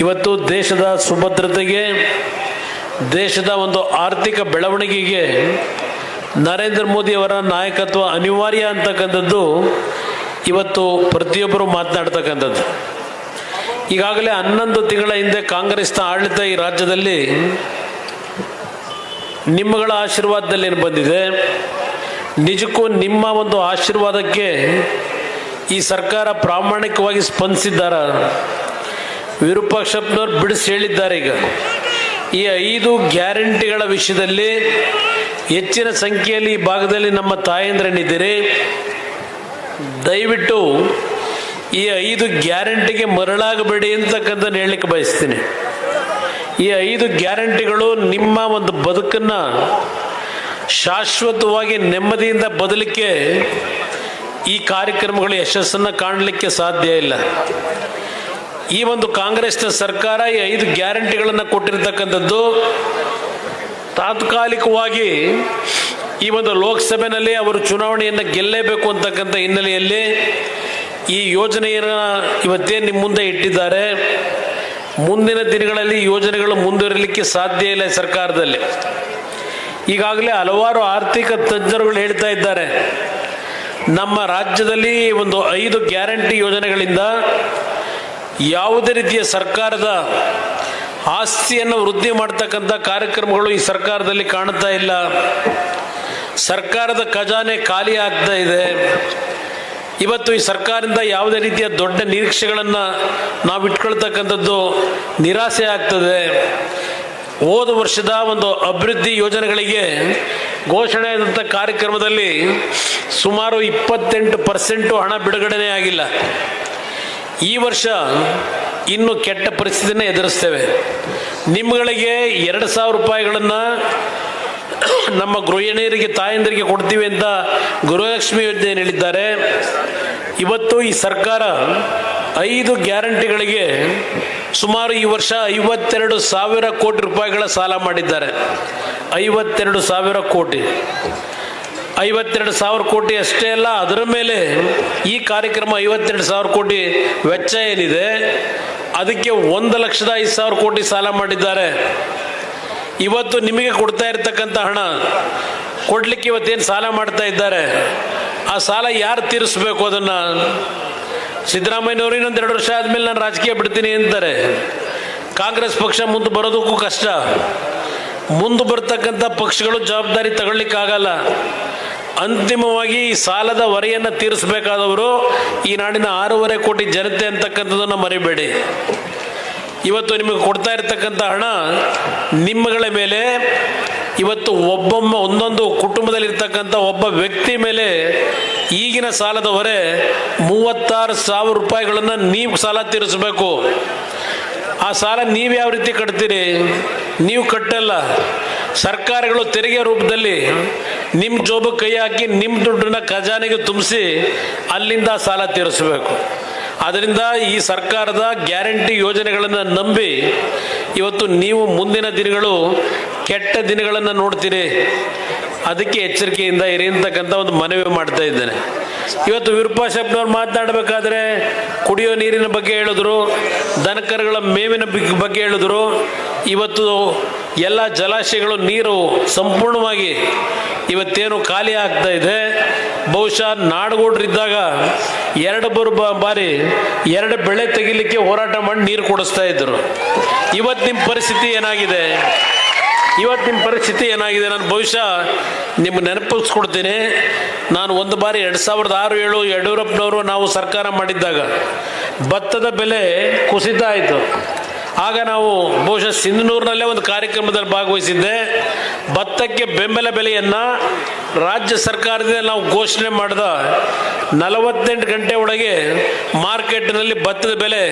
ಇವತ್ತು ದೇಶದ ಸುಭದ್ರತೆಗೆ, ದೇಶದ ಒಂದು ಆರ್ಥಿಕ ಬೆಳವಣಿಗೆಗೆ ನರೇಂದ್ರ ಮೋದಿ ಅವರ ನಾಯಕತ್ವ ಅನಿವಾರ್ಯ ಅಂತಕ್ಕಂಥದ್ದು ಇವತ್ತು ಪ್ರತಿಯೊಬ್ಬರು ಮಾತನಾಡ್ತಕ್ಕಂಥದ್ದು. ಈಗಾಗಲೇ ಹನ್ನೊಂದು ತಿಂಗಳ ಹಿಂದೆ ಕಾಂಗ್ರೆಸ್ನ ಆಡಳಿತ ಈ ರಾಜ್ಯದಲ್ಲಿ ನಿಮ್ಮಗಳ ಆಶೀರ್ವಾದದಲ್ಲಿ ಏನು ಬಂದಿದೆ. ನಿಜಕ್ಕೂ ನಿಮ್ಮ ಒಂದು ಆಶೀರ್ವಾದಕ್ಕೆ ಈ ಸರ್ಕಾರ ಪ್ರಾಮಾಣಿಕವಾಗಿ ಸ್ಪಂದಿಸಿದ್ದಾರ? ವಿರೂಪಾಕ್ಷಪ್ಪನವ್ರು ಬಿಡಿಸಿ ಹೇಳಿದ್ದಾರೆ ಈಗ. ಈ ಐದು ಗ್ಯಾರಂಟಿಗಳ ವಿಷಯದಲ್ಲಿ ಹೆಚ್ಚಿನ ಸಂಖ್ಯೆಯಲ್ಲಿ ಈ ಭಾಗದಲ್ಲಿ ನಮ್ಮ ತಾಯಂದ್ರನಿದ್ದೀರಿ. ದಯವಿಟ್ಟು ಈ ಐದು ಗ್ಯಾರಂಟಿಗೆ ಮರಳಾಗಬೇಡಿ ಅಂತಕ್ಕಂಥ ಹೇಳಲಿಕ್ಕೆ ಬಯಸ್ತೀನಿ. ಈ ಐದು ಗ್ಯಾರಂಟಿಗಳು ನಿಮ್ಮ ಒಂದು ಬದುಕನ್ನು ಶಾಶ್ವತವಾಗಿ ನೆಮ್ಮದಿಯಿಂದ ಬದಲಿಕ್ಕೆ ಈ ಕಾರ್ಯಕ್ರಮಗಳು ಯಶಸ್ಸನ್ನು ಕಾಣಲಿಕ್ಕೆ ಸಾಧ್ಯ ಇಲ್ಲ. ಈ ಒಂದು ಕಾಂಗ್ರೆಸ್ನ ಸರ್ಕಾರ ಈ ಐದು ಗ್ಯಾರಂಟಿಗಳನ್ನು ಕೊಟ್ಟಿರತಕ್ಕಂಥದ್ದು ತಾತ್ಕಾಲಿಕವಾಗಿ ಈ ಒಂದು ಲೋಕಸಭೆಯಲ್ಲಿ ಅವರು ಚುನಾವಣೆಯನ್ನು ಗೆಲ್ಲೇಬೇಕು ಅಂತಕ್ಕಂಥ ಹಿನ್ನೆಲೆಯಲ್ಲಿ ಈ ಯೋಜನೆಯನ್ನು ಇವತ್ತೇ ನಿಮ್ಮ ಮುಂದೆ ಇಟ್ಟಿದ್ದಾರೆ. ಮುಂದಿನ ದಿನಗಳಲ್ಲಿ ಯೋಜನೆಗಳು ಮುಂದುವರಿಲಿಕ್ಕೆ ಸಾಧ್ಯ ಇಲ್ಲ ಸರ್ಕಾರದಲ್ಲಿ. ಈಗಾಗಲೇ ಹಲವಾರು ಆರ್ಥಿಕ ತಜ್ಞರುಗಳು ಹೇಳ್ತಾ ಇದ್ದಾರೆ. ನಮ್ಮ ರಾಜ್ಯದಲ್ಲಿ ಒಂದು ಐದು ಗ್ಯಾರಂಟಿ ಯೋಜನೆಗಳಿಂದ ಯಾವುದೇ ರೀತಿಯ ಸರ್ಕಾರದ ಆಸ್ತಿಯನ್ನು ವೃದ್ಧಿ ಮಾಡ್ತಕ್ಕಂಥ ಕಾರ್ಯಕ್ರಮಗಳು ಈ ಸರ್ಕಾರದಲ್ಲಿ ಕಾಣ್ತಾ ಇಲ್ಲ. ಸರ್ಕಾರದ ಖಜಾನೆ ಖಾಲಿ ಆಗ್ತಾ ಇದೆ. ಇವತ್ತು ಈ ಸರ್ಕಾರದಿಂದ ಯಾವುದೇ ರೀತಿಯ ದೊಡ್ಡ ನಿರೀಕ್ಷೆಗಳನ್ನು ನಾವು ಇಟ್ಕೊಳ್ತಕ್ಕಂಥದ್ದು ನಿರಾಸೆ ಆಗ್ತದೆ. ಹೋದ ವರ್ಷದ ಒಂದು ಅಭಿವೃದ್ಧಿ ಯೋಜನೆಗಳಿಗೆ ಘೋಷಣೆ ಆದಂಥ ಕಾರ್ಯಕ್ರಮದಲ್ಲಿ ಸುಮಾರು ಇಪ್ಪತ್ತೆಂಟು ಪರ್ಸೆಂಟು ಹಣ ಬಿಡುಗಡೆನೇ ಆಗಿಲ್ಲ. ಈ ವರ್ಷ ಇನ್ನು ಕೆಟ್ಟ ಪರಿಸ್ಥಿತಿನ ಎದುರಿಸ್ತೇವೆ. ನಿಮ್ಮಗಳಿಗೆ ಎರಡು ಸಾವಿರ ರೂಪಾಯಿಗಳನ್ನು ನಮ್ಮ ಗೃಹಿಣಿಯರಿಗೆ ತಾಯಂದಿರಿಗೆ ಕೊಡ್ತೀವಿ ಅಂತ ಗೃಹಲಕ್ಷ್ಮಿ ಯೋಜನೆ ಹೇಳಿದ್ದಾರೆ. ಇವತ್ತು ಈ ಸರ್ಕಾರ ಐದು ಗ್ಯಾರಂಟಿಗಳಿಗೆ ಸುಮಾರು ಈ ವರ್ಷ ಐವತ್ತೆರಡು ಸಾವಿರ ಕೋಟಿ ರೂಪಾಯಿಗಳ ಸಾಲ ಮಾಡಿದ್ದಾರೆ. ಐವತ್ತೆರಡು ಸಾವಿರ ಕೋಟಿ. ಐವತ್ತೆರಡು ಸಾವಿರ ಕೋಟಿ ಅಷ್ಟೇ ಅಲ್ಲ, ಅದರ ಮೇಲೆ ಈ ಕಾರ್ಯಕ್ರಮ ಐವತ್ತೆರಡು ಸಾವಿರ ಕೋಟಿ ವೆಚ್ಚ ಏನಿದೆ, ಅದಕ್ಕೆ ಒಂದು ಲಕ್ಷದ ಐದು ಸಾವಿರ ಕೋಟಿ ಸಾಲ ಮಾಡಿದ್ದಾರೆ. ಇವತ್ತು ನಿಮಗೆ ಕೊಡ್ತಾ ಇರತಕ್ಕಂಥ ಹಣ, ಕೊಡ್ಲಿಕ್ಕೆ ಇವತ್ತೇನು ಸಾಲ ಮಾಡ್ತಾ ಇದ್ದಾರೆ, ಆ ಸಾಲ ಯಾರು ತೀರಿಸ್ಬೇಕು ಅದನ್ನು? ಸಿದ್ದರಾಮಯ್ಯನವರು ಇನ್ನೊಂದು ಎರಡು ವರ್ಷ ಆದಮೇಲೆ ನಾನು ರಾಜಕೀಯ ಬಿಡ್ತೀನಿ ಅಂತಾರೆ. ಕಾಂಗ್ರೆಸ್ ಪಕ್ಷ ಮುಂದೆ ಬರೋದಕ್ಕೂ ಕಷ್ಟ. ಮುಂದೆ ಬರ್ತಕ್ಕಂಥ ಪಕ್ಷಗಳು ಜವಾಬ್ದಾರಿ ತಗೊಳ್ಳಿಕ್ಕಾಗಲ್ಲ. ಅಂತಿಮವಾಗಿ ಈ ಸಾಲದ ಹೊರೆಯನ್ನು ತೀರಿಸಬೇಕಾದವರು ಈ ನಾಡಿನ ಆರೂವರೆ ಕೋಟಿ ಜನತೆ ಅಂತಕ್ಕಂಥದ್ದನ್ನು ಮರಿಬೇಡಿ. ಇವತ್ತು ನಿಮಗೆ ಕೊಡ್ತಾ ಇರತಕ್ಕಂಥ ಹಣ ನಿಮ್ಮಗಳ ಮೇಲೆ, ಇವತ್ತು ಒಬ್ಬೊಮ್ಮ ಒಂದೊಂದು ಕುಟುಂಬದಲ್ಲಿರ್ತಕ್ಕಂಥ ಒಬ್ಬ ವ್ಯಕ್ತಿ ಮೇಲೆ ಈಗಿನ ಸಾಲದ ಹೊರೆ ಮೂವತ್ತಾರು ಸಾವಿರ ರೂಪಾಯಿಗಳನ್ನು ನೀವು ಸಾಲ ತೀರಿಸಬೇಕು. ಆ ಸಾಲ ನೀವು ಯಾವ ರೀತಿ ಕಟ್ತೀರಿ? ನೀವು ಕಟ್ಟಲ್ಲ. ಸರ್ಕಾರಗಳು ತೆರಿಗೆ ರೂಪದಲ್ಲಿ ನಿಮ್ಮ ಜೋಬ ಕೈ ಹಾಕಿ ನಿಮ್ಮ ದುಡ್ಡನ್ನ ಖಜಾನೆಗೆ ತುಂಬಿಸಿ ಅಲ್ಲಿಂದ ಸಾಲ ತೀರಿಸಬೇಕು. ಅದರಿಂದ ಈ ಸರ್ಕಾರದ ಗ್ಯಾರಂಟಿ ಯೋಜನೆಗಳನ್ನು ನಂಬಿ ಇವತ್ತು ನೀವು ಮುಂದಿನ ದಿನಗಳು ಕೆಟ್ಟ ದಿನಗಳನ್ನು ನೋಡ್ತೀರಿ. ಅದಕ್ಕೆ ಎಚ್ಚರಿಕೆಯಿಂದ ಇರಿ ಅಂತಕ್ಕಂಥ ಒಂದು ಮನವಿ ಮಾಡ್ತಾ ಇದ್ದೇನೆ. ಇವತ್ತು ವಿರೂಪಾಶಪ್ಪನವ್ರು ಮಾತನಾಡಬೇಕಾದ್ರೆ ಕುಡಿಯೋ ನೀರಿನ ಬಗ್ಗೆ ಹೇಳಿದ್ರು, ದನಕರುಗಳ ಮೇವಿನ ಬಗ್- ಬಗ್ಗೆ ಹೇಳಿದ್ರು. ಇವತ್ತು ಎಲ್ಲ ಜಲಾಶಯಗಳು ನೀರು ಸಂಪೂರ್ಣವಾಗಿ ಇವತ್ತೇನು ಖಾಲಿ ಆಗ್ತಾ ಇದೆ. ಬಹುಶಃ ನಾಡುಗೋಡ್ರಿದ್ದಾಗ ಎರಡು ಬರು ಬಾರಿ ಎರಡು ಬೆಳೆ ತೆಗಿಲಿಕ್ಕೆ ಹೋರಾಟ ಮಾಡಿ ನೀರು ಕೊಡಿಸ್ತಾ ಇವತ್ತು ನಿಮ್ಮ ಪರಿಸ್ಥಿತಿ ಏನಾಗಿದೆ? ಇವತ್ತು ನಿಮ್ಮ ಪರಿಸ್ಥಿತಿ ಏನಾಗಿದೆ? ನಾನು ಬಹುಶಃ ನಿಮ್ಗೆ ನೆನಪಿಸ್ಕೊಡ್ತೀನಿ. ನಾನು ಒಂದು ಬಾರಿ ಎರಡು ಸಾವಿರದ ಆರು, ಏಳು ಯಡಿಯೂರಪ್ಪನವರು ನಾವು ಸರ್ಕಾರ ಮಾಡಿದ್ದಾಗ ಭತ್ತದ ಬೆಲೆ ಕುಸಿತ ಆಯಿತು. ಆಗ ನಾವು ಬಹುಶಃ ಸಿಂಧನೂರಿನಲ್ಲೇ ಒಂದು ಕಾರ್ಯಕ್ರಮದಲ್ಲಿ ಭಾಗವಹಿಸಿದ್ದೆ. ಭತ್ತಕ್ಕೆ ಬೆಂಬಲ ಬೆಲೆಯನ್ನು ರಾಜ್ಯ ಸರ್ಕಾರದಿಂದ ನಾವು ಘೋಷಣೆ ಮಾಡಿದ ನಲವತ್ತೆಂಟು ಗಂಟೆ ಒಳಗೆ ಮಾರ್ಕೆಟ್ನಲ್ಲಿ ಭತ್ತದ ಬೆಲೆ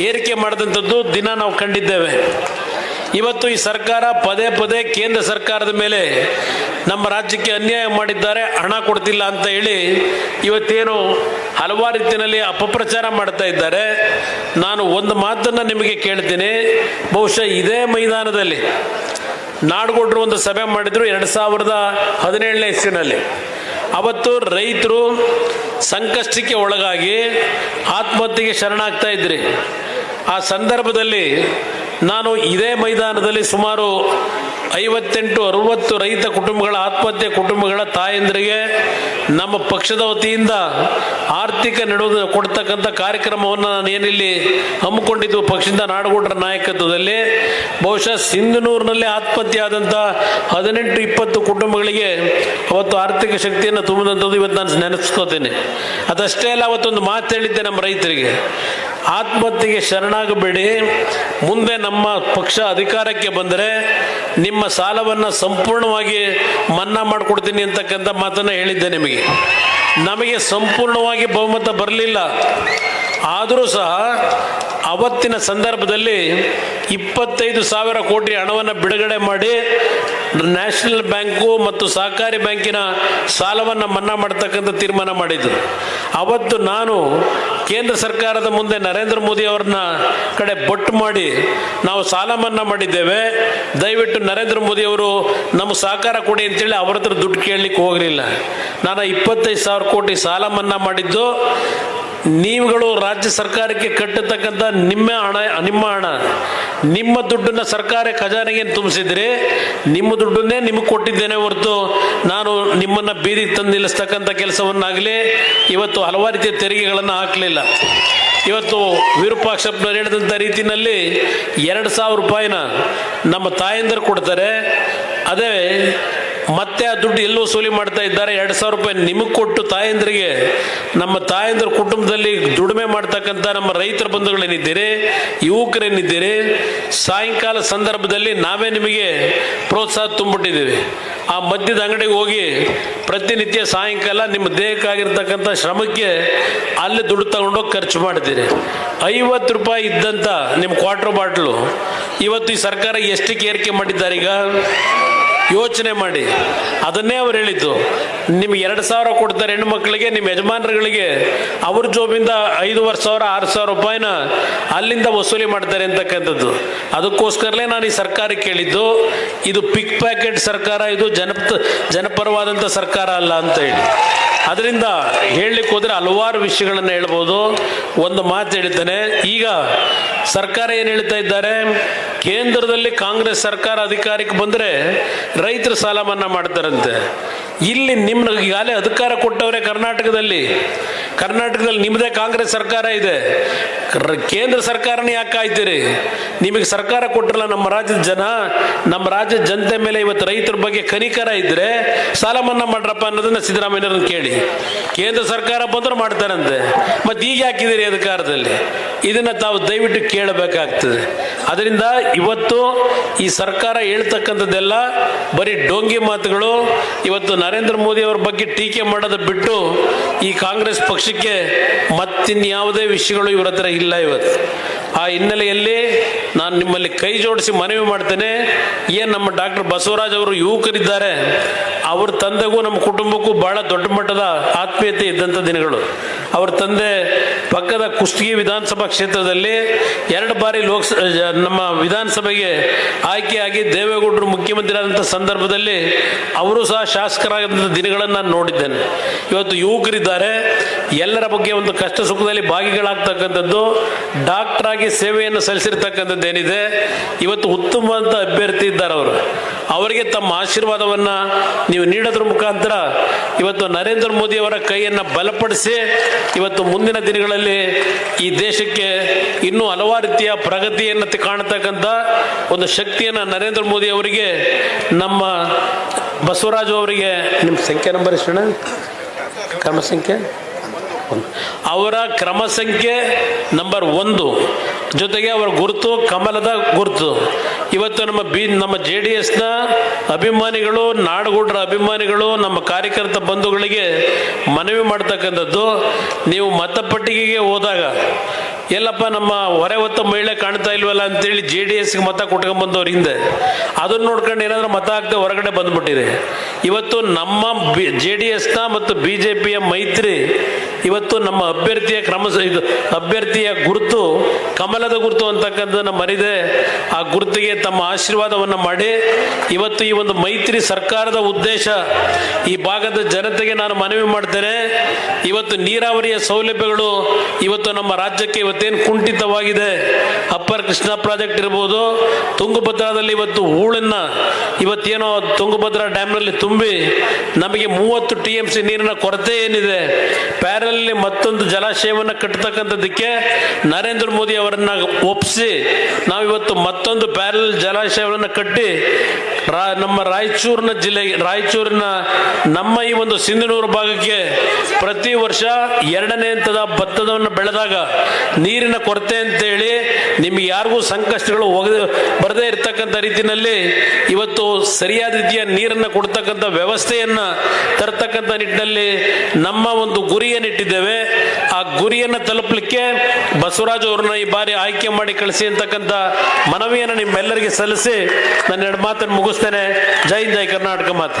ಏರಿಕೆ ಮಾಡಿದಂಥದ್ದು ದಿನ ನಾವು ಕಂಡಿದ್ದೇವೆ. ಇವತ್ತು ಈ ಸರ್ಕಾರ ಪದೇ ಪದೇ ಕೇಂದ್ರ ಸರ್ಕಾರದ ಮೇಲೆ ನಮ್ಮ ರಾಜ್ಯಕ್ಕೆ ಅನ್ಯಾಯ ಮಾಡಿದ್ದಾರೆ, ಹಣ ಕೊಡ್ತಿಲ್ಲ ಅಂತ ಹೇಳಿ ಇವತ್ತೇನು ಹಲವಾರು ರೀತಿಯಲ್ಲಿ ಅಪಪ್ರಚಾರ ಮಾಡ್ತಾ ಇದ್ದಾರೆ. ನಾನು ಒಂದು ಮಾತನ್ನು ನಿಮಗೆ ಕೇಳ್ತೀನಿ. ಬಹುಶಃ ಇದೇ ಮೈದಾನದಲ್ಲಿ ನಾಡುಗೌಡರು ಒಂದು ಸಭೆ ಮಾಡಿದ್ರು ಎರಡು ಸಾವಿರದ ಹದಿನೇಳನೇ ಇಸ್ವಿನಲ್ಲಿ ಅವತ್ತು ರೈತರು ಸಂಕಷ್ಟಕ್ಕೆ ಒಳಗಾಗಿ ಆತ್ಮಹತ್ಯೆಗೆ ಶರಣಾಗ್ತಾ ಇದ್ರಿ. ಆ ಸಂದರ್ಭದಲ್ಲಿ ನಾನು ಇದೇ ಮೈದಾನದಲ್ಲಿ ಸುಮಾರು ಐವತ್ತೆಂಟು, ಅರವತ್ತು ರೈತ ಕುಟುಂಬಗಳ ಆತ್ಮಹತ್ಯೆ ಕುಟುಂಬಗಳ ತಾಯಂದರಿಗೆ ನಮ್ಮ ಪಕ್ಷದ ವತಿಯಿಂದ ಆರ್ಥಿಕ ನೆರವು ಕೊಡ್ತಕ್ಕಂಥ ಕಾರ್ಯಕ್ರಮವನ್ನು ನಾನು ಏನಿಲ್ಲಿ ಹಮ್ಮಿಕೊಂಡಿದ್ದು ಪಕ್ಷದಿಂದ ನಾಡಗೌಡರ ನಾಯಕತ್ವದಲ್ಲಿ. ಬಹುಶಃ ಸಿಂಧನೂರಿನಲ್ಲಿ ಆತ್ಮಹತ್ಯೆ ಆದಂಥ ಹದಿನೆಂಟು, ಇಪ್ಪತ್ತು ಕುಟುಂಬಗಳಿಗೆ ಅವತ್ತು ಆರ್ಥಿಕ ಶಕ್ತಿಯನ್ನು ತುಂಬಿದಂಥದ್ದು ಇವತ್ತು ನಾನು ನೆನೆಸ್ಕೋತೇನೆ. ಅದಷ್ಟೇ ಅಲ್ಲ, ಅವತ್ತೊಂದು ಮಾತು ಹೇಳಿದ್ದೆ ನಮ್ಮ ರೈತರಿಗೆ. ಆತ್ಮಹತ್ಯೆಗೆ ಶರಣಾಗಬೇಡಿ. ಮುಂದೆ ನಮ್ಮ ಪಕ್ಷ ಅಧಿಕಾರಕ್ಕೆ ಬಂದರೆ ನಿಮ್ಮ ಸಾಲವನ್ನು ಸಂಪೂರ್ಣವಾಗಿ ಮನ್ನಾ ಮಾಡಿಕೊಡ್ತೀನಿ ಅಂತಕ್ಕಂಥ ಮಾತನ್ನು ಹೇಳಿದ್ದೆ ನಿಮಗೆ. ನಮಗೆ ಸಂಪೂರ್ಣವಾಗಿ ಬಹುಮತ ಬರಲಿಲ್ಲ. ಆದರೂ ಸಹ ಅವತ್ತಿನ ಸಂದರ್ಭದಲ್ಲಿ ಇಪ್ಪತ್ತೈದು ಸಾವಿರ ಕೋಟಿ ಹಣವನ್ನು ಬಿಡುಗಡೆ ಮಾಡಿ ನ್ಯಾಷನಲ್ ಬ್ಯಾಂಕು ಮತ್ತು ಸಹಕಾರಿ ಬ್ಯಾಂಕಿನ ಸಾಲವನ್ನು ಮನ್ನಾ ಮಾಡ್ತಕ್ಕಂಥ ತೀರ್ಮಾನ ಮಾಡಿದ್ದರು ಅವತ್ತು ನಾನು ಕೇಂದ್ರ ಸರ್ಕಾರದ ಮುಂದೆ ನರೇಂದ್ರ ಮೋದಿ ಅವ್ರನ್ನ ಕಡೆ ಬೊಟ್ಟು ಮಾಡಿ ನಾವು ಸಾಲ ಮನ್ನಾ ಮಾಡಿದ್ದೇವೆ. ದಯವಿಟ್ಟು ನರೇಂದ್ರ ಮೋದಿ ಅವರು ನಮ್ಮ ಸಹಕಾರ ಕೊಡಿ ಅಂತೇಳಿ ಅವ್ರ ಹತ್ರ ದುಡ್ಡು ಕೇಳಲಿಕ್ಕೆ ಹೋಗಲಿಲ್ಲ. ನಾನು ಇಪ್ಪತ್ತೈದು ಸಾವಿರ ಕೋಟಿ ಸಾಲ ಮನ್ನಾ ಮಾಡಿದ್ದು. ನೀವುಗಳು ರಾಜ್ಯ ಸರ್ಕಾರಕ್ಕೆ ಕಟ್ಟತಕ್ಕಂಥ ನಿಮ್ಮ ಹಣ ನಿಮ್ಮ ಹಣ, ನಿಮ್ಮ ದುಡ್ಡನ್ನ ಸರ್ಕಾರ ಖಜಾನೆಗೆ ತುಂಬಿಸಿದ್ರೆ ನಿಮ್ಮ ದುಡ್ಡನ್ನೇ ನಿಮಗೆ ಕೊಟ್ಟಿದ್ದೇನೆ ಹೊರತು ನಾನು ನಿಮ್ಮನ್ನ ಬೀದಿಗೆ ತಂದು ನಿಲ್ಲಿಸ್ತಕ್ಕಂಥ ಕೆಲಸವನ್ನಾಗಲಿ ಇವತ್ತು ಹಲವಾರು ರೀತಿಯ ತೆರಿಗೆಗಳನ್ನು ಹಾಕಲಿಲ್ಲ. ಇವತ್ತು ವಿರೂಪಾಕ್ಷಪ್ಪ ಹೇಳಿದಂಥ ರೀತಿಯಲ್ಲಿ ಎರಡು ಸಾವಿರ ರೂಪಾಯಿನ ನಮ್ಮ ತಾಯಂದಿರು ಕೊಡ್ತಾರೆ. ಅದೇ ಮತ್ತೆ ಆ ದುಡ್ಡು ಎಲ್ಲೂ ವಸೂಲಿ ಮಾಡ್ತಾ ಇದ್ದಾರೆ. ಎರಡು ಸಾವಿರ ರೂಪಾಯಿ ನಿಮಗೆ ಕೊಟ್ಟು ತಾಯಂದ್ರಿಗೆ, ನಮ್ಮ ತಾಯಂದ್ರ ಕುಟುಂಬದಲ್ಲಿ ದುಡಿಮೆ ಮಾಡ್ತಕ್ಕಂಥ ನಮ್ಮ ರೈತರ ಬಂಧುಗಳೇನಿದ್ದೀರಿ, ಯುವಕರೇನಿದ್ದೀರಿ, ಸಾಯಂಕಾಲ ಸಂದರ್ಭದಲ್ಲಿ ನಾವೇ ನಿಮಗೆ ಪ್ರೋತ್ಸಾಹ ತುಂಬಿಟ್ಟಿದ್ದೀವಿ. ಆ ಮದ್ಯದ ಅಂಗಡಿಗೆ ಹೋಗಿ ಪ್ರತಿನಿತ್ಯ ಸಾಯಂಕಾಲ ನಿಮ್ಮ ದೇಹಕ್ಕಾಗಿರ್ತಕ್ಕಂಥ ಶ್ರಮಕ್ಕೆ ಅಲ್ಲಿ ದುಡ್ಡು ತಗೊಂಡೋಗಿ ಖರ್ಚು ಮಾಡಿದ್ದೀರಿ. ಐವತ್ತು ರೂಪಾಯಿ ಇದ್ದಂಥ ನಿಮ್ಮ ಕ್ವಾರ್ಟರ್ ಬಾಟ್ಲು, ಇವತ್ತು ಈ ಸರ್ಕಾರ ಎಷ್ಟಕ್ಕೆ ಏರಿಕೆ ಮಾಡಿದ್ದಾರೆ ಈಗ ಯೋಚನೆ ಮಾಡಿ. ಅದನ್ನೇ ಅವ್ರು ಹೇಳಿದ್ದು. ನಿಮ್ಗೆ ಎರಡು ಸಾವಿರ ಕೊಡ್ತಾರೆ ಹೆಣ್ಣು ಮಕ್ಕಳಿಗೆ ನಿಮ್ಮ ಯಜಮಾನರುಗಳಿಗೆ. ಅವ್ರ ಜೋಬಿಂದ ಐದೂವರೆ ಸಾವಿರ, ಆರು ಸಾವಿರ ರೂಪಾಯಿನ ಅಲ್ಲಿಂದ ವಸೂಲಿ ಮಾಡ್ತಾರೆ ಅಂತಕ್ಕಂಥದ್ದು. ಅದಕ್ಕೋಸ್ಕರಲೇ ನಾನು ಈ ಸರ್ಕಾರಕ್ಕೆ ಕೇಳಿದ್ದು, ಇದು ಪಿಕ್ ಪ್ಯಾಕೆಟ್ ಸರ್ಕಾರ, ಇದು ಜನಪ ಜನಪರವಾದಂಥ ಸರ್ಕಾರ ಅಲ್ಲ ಅಂತ ಹೇಳಿ. ಅದರಿಂದ ಹೇಳಲಿಕ್ಕೆ ಹೋದರೆ ಹಲವಾರು ವಿಷಯಗಳನ್ನು ಹೇಳ್ಬೋದು. ಒಂದು ಮಾತು ಹೇಳ್ತಾನೆ ಈಗ ಸರ್ಕಾರ ಏನು ಹೇಳ್ತಾ ಇದ್ದಾರೆ? ಕೇಂದ್ರದಲ್ಲಿ ಕಾಂಗ್ರೆಸ್ ಸರ್ಕಾರ ಅಧಿಕಾರಕ್ಕೆ ಬಂದರೆ ರೈತರ ಸಾಲ ಮನ್ನಾ ಮಾಡ್ತಾರಂತೆ. ಇಲ್ಲಿ ನಿಮ್ಗೆ ಈಗಾಗಲೇ ಅಧಿಕಾರ ಕೊಟ್ಟವರೇ ಕರ್ನಾಟಕದಲ್ಲಿ. ಕರ್ನಾಟಕದಲ್ಲಿ ನಿಮ್ಮದೇ ಕಾಂಗ್ರೆಸ್ ಸರ್ಕಾರ ಇದೆ. ಕೇಂದ್ರ ಸರ್ಕಾರನೇ ಯಾಕೆ ಕಾಯ್ತೀರಿ? ನಿಮಗೆ ಸರ್ಕಾರ ಕೊಟ್ಟಿರಲ್ಲ ನಮ್ಮ ರಾಜ್ಯದ ಜನ, ನಮ್ಮ ರಾಜ್ಯದ ಜನತೆ ಮೇಲೆ ಇವತ್ತು ರೈತರ ಬಗ್ಗೆ ಕನಿಕರ ಇದ್ರೆ ಸಾಲ ಮನ್ನಾ ಮಾಡ್ರಪ್ಪ ಅನ್ನೋದನ್ನ ಸಿದ್ದರಾಮಯ್ಯವ್ರನ್ನ ಕೇಳಿ. ಕೇಂದ್ರ ಸರ್ಕಾರ ಬಂದ್ರೆ ಮಾಡ್ತಾರಂತೆ. ಮತ್ತೆ ಈಗ ಹಾಕಿದಿರಿ ಅಧಿಕಾರದಲ್ಲಿ? ಇದನ್ನ ತಾವು ದಯವಿಟ್ಟು ಕೇಳಬೇಕಾಗ್ತದೆ. ಅದರಿಂದ ಇವತ್ತು ಈ ಸರ್ಕಾರ ಹೇಳ್ತಕ್ಕಂಥದ್ದೆಲ್ಲ ಬರೀ ಡೋಂಗಿ ಮಾತುಗಳು. ಇವತ್ತು ನರೇಂದ್ರ ಮೋದಿ ಅವ್ರ ಬಗ್ಗೆ ಟೀಕೆ ಮಾಡೋದು ಬಿಟ್ಟು ಈ ಕಾಂಗ್ರೆಸ್ ಪಕ್ಷಕ್ಕೆ ಮತ್ತಿನ್ಯಾವುದೇ ವಿಷಯಗಳು ಇವರ ಹತ್ರ ಇಲ್ಲ ಇವತ್ತು. ಆ ಹಿನ್ನೆಲೆಯಲ್ಲಿ ನಾನು ನಿಮ್ಮಲ್ಲಿ ಕೈ ಜೋಡಿಸಿ ಮನವಿ ಮಾಡ್ತೇನೆ. ಏನು ನಮ್ಮ ಡಾಕ್ಟರ್ ಬಸವರಾಜ್ ಅವರು ಯುವಕರಿದ್ದಾರೆ, ಅವ್ರ ತಂದೆಗೂ ನಮ್ಮ ಕುಟುಂಬಕ್ಕೂ ಬಹಳ ದೊಡ್ಡ ಮಟ್ಟದ ಆತ್ಮೀಯತೆ ಇದ್ದಂಥ ದಿನಗಳು. ಅವ್ರ ತಂದೆ ಪಕ್ಕದ ಕುಷ್ಟಗಿ ವಿಧಾನಸಭಾ ಕ್ಷೇತ್ರದಲ್ಲಿ ಎರಡು ಬಾರಿ ಲೋಕಸ ನಮ್ಮ ವಿಧಾನಸಭೆಗೆ ಆಯ್ಕೆಯಾಗಿ ದೇವೇಗೌಡರು ಮುಖ್ಯಮಂತ್ರಿ ಆದಂಥ ಸಂದರ್ಭದಲ್ಲಿ ಅವರು ಸಹ ಶಾಸಕರಾಗಿದ್ದಂಥ ದಿನಗಳನ್ನು ನಾನು ನೋಡಿದ್ದೇನೆ. ಇವತ್ತು ಯುವಕರಿದ್ದಾರೆ. ಎಲ್ಲರ ಬಗ್ಗೆ ಒಂದು ಕಷ್ಟ ಸುಖದಲ್ಲಿ ಭಾಗಿಗಳಾಗ್ತಕ್ಕಂಥದ್ದು. ಡಾಕ್ಟರ್ ಆಗಿ ಸೇವೆಯನ್ನು ಸಲ್ಲಿಸಿರ್ತಕ್ಕಂಥದ್ದು ಏನಿದೆ ಇವತ್ತು ಉತ್ತಮವಾದಂಥ ಅಭ್ಯರ್ಥಿ ಇದ್ದಾರೆ ಅವರು. ಅವರಿಗೆ ತಮ್ಮ ಆಶೀರ್ವಾದವನ್ನು ನೀವು ನೀಡೋದ್ರ ಮುಖಾಂತರ ಇವತ್ತು ನರೇಂದ್ರ ಮೋದಿ ಅವರ ಕೈಯನ್ನು ಬಲಪಡಿಸಿ ಇವತ್ತು ಮುಂದಿನ ದಿನಗಳಲ್ಲಿ ಈ ದೇಶಕ್ಕೆ ಇನ್ನೂ ಹಲವಾರು ರೀತಿಯ ಪ್ರಗತಿಯನ್ನು ಕಾಣತಕ್ಕಂಥ ಒಂದು ಶಕ್ತಿಯನ್ನು ನರೇಂದ್ರ ಮೋದಿ ಅವರಿಗೆ, ನಮ್ಮ ಬಸವರಾಜು ಅವರಿಗೆ. ನಿಮ್ಮ ಸಂಖ್ಯೆ ನಂಬರ್ ಎಷ್ಟಣ್ಣ ಕ್ರಮ ಸಂಖ್ಯೆ. ಅವರ ಕ್ರಮ ಸಂಖ್ಯೆ ನಂಬರ್ ಒಂದು. ಜೊತೆಗೆ ಅವರ ಗುರುತು, ಕಮಲದ ಗುರುತು. ಇವತ್ತು ನಮ್ಮ ಬಿ, ನಮ್ಮ ಜೆ ಡಿ ಎಸ್ನ ಅಭಿಮಾನಿಗಳು, ನಾಡಗೌಡರ ಅಭಿಮಾನಿಗಳು, ನಮ್ಮ ಕಾರ್ಯಕರ್ತ ಬಂಧುಗಳಿಗೆ ಮನವಿ ಮಾಡ್ತಕ್ಕಂಥದ್ದು, ನೀವು ಮತಪಟ್ಟಿಗೆಗೆ ಹೋದಾಗ ಎಲ್ಲಪ್ಪ, ನಮ್ಮ ಹೊರೆ ಹೊತ್ತ ಮಹಿಳೆ ಕಾಣ್ತಾ ಇಲ್ವಲ್ಲ ಅಂತೇಳಿ ಜೆ ಡಿ ಎಸ್ಗೆ ಮತ ಕೊಟ್ಕೊಂಡ್ಬಂದವ್ರ ಹಿಂದೆ. ಅದನ್ನ ನೋಡ್ಕೊಂಡು ಏನಾದರೂ ಮತ ಹಾಕದೆ ಹೊರಗಡೆ ಬಂದ್ಬಿಟ್ಟಿದೆ. ಇವತ್ತು ನಮ್ಮ ಜೆ ಡಿ ಎಸ್ನ ಮತ್ತು ಬಿ ಜೆ ಪಿಯ ಮೈತ್ರಿ, ಇವತ್ತು ನಮ್ಮ ಅಭ್ಯರ್ಥಿಯ ಕ್ರಮ ಇದು, ಅಭ್ಯರ್ಥಿಯ ಗುರುತು, ಕಮಲದ ಗುರುತು ಅಂತಕ್ಕಂಥದ್ದನ್ನು ಮರಿದೆ. ಆ ಗುರುತಿಗೆ ತಮ್ಮ ಆಶೀರ್ವಾದವನ್ನು ಮಾಡಿ, ಇವತ್ತು ಈ ಒಂದು ಮೈತ್ರಿ ಸರ್ಕಾರದ ಉದ್ದೇಶ, ಈ ಭಾಗದ ಜನತೆಗೆ ನಾನು ಮನವಿ ಮಾಡ್ತೇನೆ. ಇವತ್ತು ನೀರಾವರಿಯ ಸೌಲಭ್ಯಗಳು, ಇವತ್ತು ನಮ್ಮ ರಾಜ್ಯಕ್ಕೆ ಇವತ್ತು ಇವತ್ತೇನು ಕುಂಠಿತವಾಗಿದೆ? ಅಪ್ಪರ್ ಕೃಷ್ಣ ಪ್ರಾಜೆಕ್ಟ್ ಇರ್ಬೋದು, ತುಂಗಭದ್ರಾದಲ್ಲಿ ಇವತ್ತು ಹೂಳನ್ನ ಇವತ್ತೇನೋ ತುಂಗಭದ್ರಾ ಡ್ಯಾಮ್ನಲ್ಲಿ ತುಂಬಿ ನಮಗೆ ಮೂವತ್ತು ಟಿ ಎಂ ಸಿ ನೀರಿನ ಕೊರತೆ ಏನಿದೆ? ಪ್ಯಾರಲ್ಲಿ ಮತ್ತೊಂದು ಜಲಾಶಯವನ್ನು ಕಟ್ಟತಕ್ಕಂಥದ್ದಕ್ಕೆ ನರೇಂದ್ರ ಮೋದಿ ಅವರನ್ನ ಒಪ್ಪಿಸಿ ನಾವಿವತ್ತು ಮತ್ತೊಂದು ಪ್ಯಾರಲ್ ಜಲಾಶಯವನ್ನು ಕಟ್ಟಿ ನಮ್ಮ ರಾಯಚೂರಿನ ಜಿಲ್ಲೆ, ರಾಯಚೂರಿನ ನಮ್ಮ ಈ ಒಂದು ಸಿಂಧನೂರು ಭಾಗಕ್ಕೆ ಪ್ರತಿ ವರ್ಷ ಎರಡನೇ ಹಂತದ ಭತ್ತದವನ್ನು ಬೆಳೆದಾಗ ನೀರಿನ ಕೊರತೆ ಅಂತೇಳಿ ನಿಮ್ಗೆ ಯಾರಿಗೂ ಸಂಕಷ್ಟಗಳು ಒಗ ಬರದೇ ಇರತಕ್ಕಂಥ ರೀತಿಯಲ್ಲಿ ಇವತ್ತು ಸರಿಯಾದ ರೀತಿಯ ನೀರನ್ನು ಕೊಡ್ತಕ್ಕಂಥ ವ್ಯವಸ್ಥೆಯನ್ನು ತರ್ತಕ್ಕಂಥ ನಿಟ್ಟಿನಲ್ಲಿ ನಮ್ಮ ಒಂದು ಗುರಿಯನ್ನಿಟ್ಟಿದ್ದೇವೆ. ಆ ಗುರಿಯನ್ನು ತಲುಪಲಿಕ್ಕೆ ಬಸವರಾಜ್ ಅವ್ರನ್ನ ಈ ಬಾರಿ ಆಯ್ಕೆ ಮಾಡಿ ಕಳಿಸಿ ಅಂತಕ್ಕಂಥ ಮನವಿಯನ್ನು ನಿಮ್ಮೆಲ್ಲರಿಗೆ ಸಲ್ಲಿಸಿ ನನ್ನ ಎರಡು ಮಾತನ್ನು ಮುಗಿಸ್ತೇನೆ. ಜೈ ಜೈ ಕರ್ನಾಟಕ ಮಾತು.